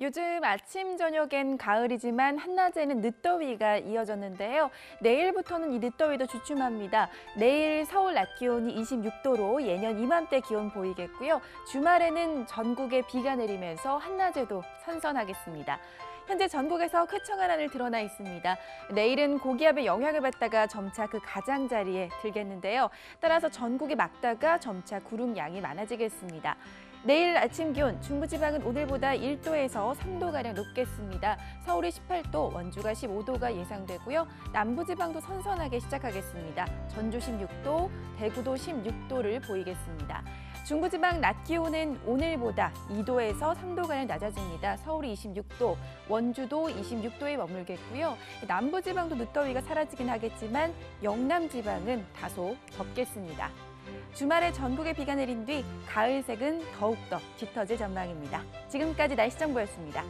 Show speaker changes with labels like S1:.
S1: 요즘 아침, 저녁엔 가을이지만 한낮에는 늦더위가 이어졌는데요. 내일부터는 이 늦더위도 주춤합니다. 내일 서울 낮 기온이 26도로 예년 이맘때 기온 보이겠고요. 주말에는 전국에 비가 내리면서 한낮에도 선선하겠습니다. 현재 전국에서 쾌청한 하늘 드러나 있습니다. 내일은 고기압의 영향을 받다가 점차 그 가장자리에 들겠는데요. 따라서 전국이 막다가 점차 구름 양이 많아지겠습니다. 내일 아침 기온 중부지방은 오늘보다 1도에서 3도가량 높겠습니다. 서울이 18도, 원주가 15도가 예상되고요. 남부지방도 선선하게 시작하겠습니다. 전주 16도, 대구도 16도를 보이겠습니다. 중부지방 낮 기온은 오늘보다 2도에서 3도가량 낮아집니다. 서울이 26도, 원주도 26도에 머물겠고요. 남부지방도 늦더위가 사라지긴 하겠지만 영남지방은 다소 덥겠습니다. 주말에 전국에 비가 내린 뒤 가을색은 더욱더 짙어질 전망입니다. 지금까지 날씨 정보였습니다.